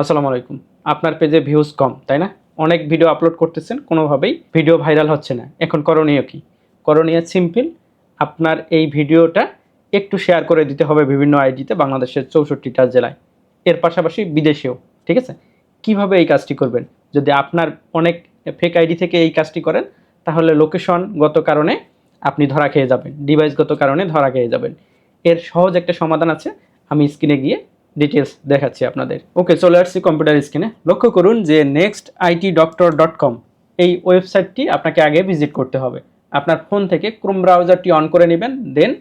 আসসালামু আলাইকুম। আপনার পেজে ভিউজ কম, তাই না? অনেক ভিডিও আপলোড করতেছেন, কোনোভাবেই ভিডিও ভাইরাল হচ্ছে না। এখন করণীয় কি? করণীয় সিম্পল আপনার এই ভিডিওটা একটু শেয়ার করে দিতে হবে বিভিন্ন আইডিতে বাংলাদেশের চৌষট্টিটা জেলায়। এর পাশাপাশি বিদেশেও, ঠিক আছে? কীভাবে এই কাজটি করবেন? যদি আপনার অনেক ফেক আইডি থেকে এই কাজটি করেন, তাহলে লোকেশনগত কারণে আপনি ধরা খেয়ে যাবেন ডিভাইসগত কারণে ধরা খেয়ে যাবেন। এর সহজ একটা সমাধান আছে, আমি স্ক্রিনে গিয়ে ডিটেলস দেখাচ্ছি আপনাদের। ওকে চলে আসছি কম্পিউটার স্ক্রিনে লক্ষ্য করুন যে next IT doctor dot com এই ওয়েবসাইটটি আপনাকে আগে ভিজিট করতে হবে। আপনার ফোন থেকে ক্রোম ব্রাউজারটি অন করে নেবেন then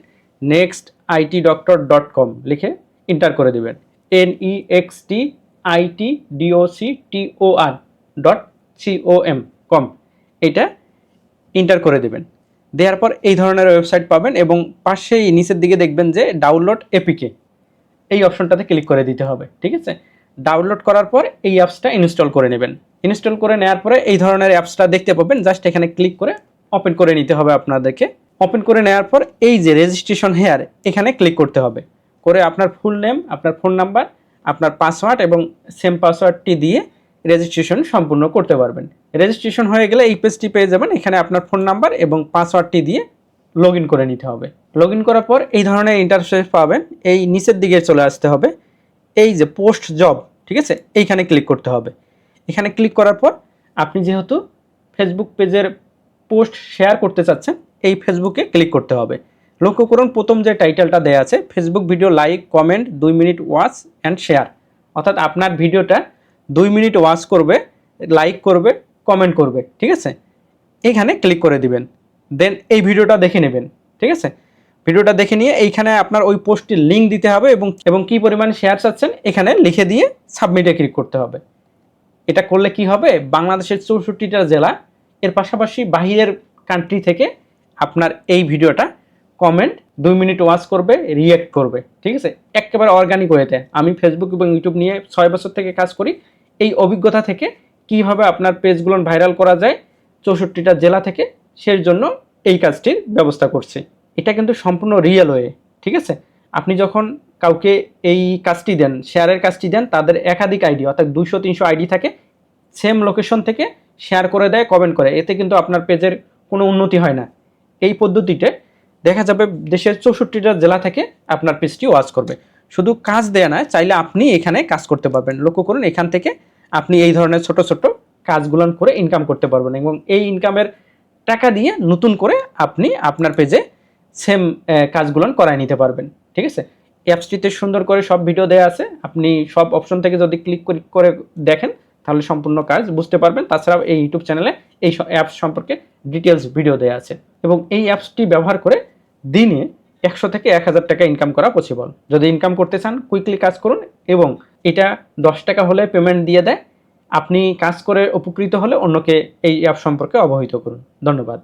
next IT doctor dot com লিখে এন্টার করে দেবেন। N E X T I T D O C T O R dot C O M com এটা এন্টার করে দেবেন। দেওয়ার পর এই ধরনের ওয়েবসাইট পাবেন এবং পাশেই নিচের দিকে দেখবেন যে ডাউনলোড এপিকে এই অপশনটাতে ক্লিক করে দিতে হবে, ঠিক আছে? ডাউনলোড করার পর এই অ্যাপসটা ইনস্টল করে নেবেন। ইনস্টল করে নেওয়ার পরে এই ধরনের অ্যাপসটা দেখতে পাবেন, জাস্ট এখানে ক্লিক করে ওপেন করে নিতে হবে আপনাদেরকে। ওপেন করে নেওয়ার পর এই যে রেজিস্ট্রেশন হেয়ার এখানে ক্লিক করতে হবে। করে আপনার ফুল নেম আপনার ফোন নাম্বার আপনার পাসওয়ার্ড এবং সেম পাসওয়ার্ডটি দিয়ে রেজিস্ট্রেশন সম্পূর্ণ করতে পারবেন। রেজিস্ট্রেশন হয়ে গেলে এই পেজটি পেয়ে যাবেন, এখানে আপনার ফোন নাম্বার এবং পাসওয়ার্ডটি দিয়ে লগ করে নিতে হবে। লগ ইন করার পর এই ধরনের ইন্টারফেস পাবেন। এই নিচের দিকে চলে আসতে হবে। এই যে পোস্ট জব ঠিক আছে? এইখানে ক্লিক করতে হবে। এখানে ক্লিক করার পর আপনি যেহেতু ফেসবুক পেজের পোস্ট শেয়ার করতে চাচ্ছেন, এই ফেসবুকে ক্লিক করতে হবে। লক্ষ্য করুন, প্রথম যে টাইটেলটা দেওয়া আছে ফেসবুক ভিডিও লাইক কমেন্ট দুই মিনিট ওয়াচ অ্যান্ড শেয়ার অর্থাৎ আপনার ভিডিওটা দুই মিনিট ওয়াচ করবে লাইক করবে কমেন্ট করবে, ঠিক আছে? এখানে ক্লিক করে দিবেন। দেন এই ভিডিওটা দেখে নেবেন, ঠিক আছে? ভিডিওটা দেখে নিয়ে এইখানে আপনার ওই পোস্টটির লিঙ্ক দিতে হবে এবং এবং কী পরিমাণ শেয়ার চাচ্ছেন এখানে লিখে দিয়ে সাবমিটে ক্লিক করতে হবে। এটা করলে কি হবে? বাংলাদেশের চৌষট্টিটা জেলা, এর পাশাপাশি বাহিরের কান্ট্রি থেকে আপনার এই ভিডিওটা কমেন্ট দুই মিনিট ওয়াচ করবে রিয়েক্ট করবে। ঠিক আছে? একেবারে অর্গানিক ওয়েতে আমি ফেসবুক এবং ইউটিউব নিয়ে ছয় বছর থেকে কাজ করি। এই অভিজ্ঞতা থেকে কীভাবে আপনার পেজগুলো ভাইরাল করা যায়, চৌষট্টিটা জেলা থেকে সেই জন্য এই কাজটির ব্যবস্থা করছি। এটা কিন্তু সম্পূর্ণ রিয়েল ওয়ে ঠিক আছে? আপনি যখন কাউকে এই কাজটি দেন শেয়ারের কাজটি দেন, তাদের একাধিক আইডি অর্থাৎ দুশো তিনশো আইডি থাকে সেম লোকেশন থেকে শেয়ার করে দেয় কমেন্ট করে। এতে কিন্তু আপনার পেজের কোনো উন্নতি হয় না। এই পদ্ধতিতে দেখা যাবে দেশের চৌষট্টিটা জেলা থেকে আপনার পেজটি ওয়াচ করবে। শুধু কাজ দেয়া না, চাইলে আপনি এখানে কাজ করতে পারবেন। লক্ষ্য করুন, এখান থেকে আপনি এই ধরনের ছোট ছোট কাজগুলো করে ইনকাম করতে পারবেন এবং এই ইনকামের টাকা দিয়ে নতুন করে আপনি আপনার পেজে সেম কাজগুলো করায় নিতে পারবেন, ঠিক আছে? অ্যাপসটিতে সুন্দর করে সব ভিডিও দেওয়া আছে, আপনি সব অপশন থেকে যদি ক্লিক করে দেখেন, তাহলে সম্পূর্ণ কাজ বুঝতে পারবেন। তাছাড়াও এই ইউটিউব চ্যানেলে এই অ্যাপস সম্পর্কে ডিটেলস ভিডিও দেওয়া আছে এবং এই অ্যাপসটি ব্যবহার করে দিনে একশো থেকে এক হাজার টাকা ইনকাম করা পসিবল যদি ইনকাম করতে চান কুইকলি কাজ করুন এবং এটা দশ টাকা হলে পেমেন্ট দিয়ে দেয়। আপনি কাজ করে উপকৃত হলে অন্যকে এই অ্যাপ সম্পর্কে অবহিত করুন। ধন্যবাদ।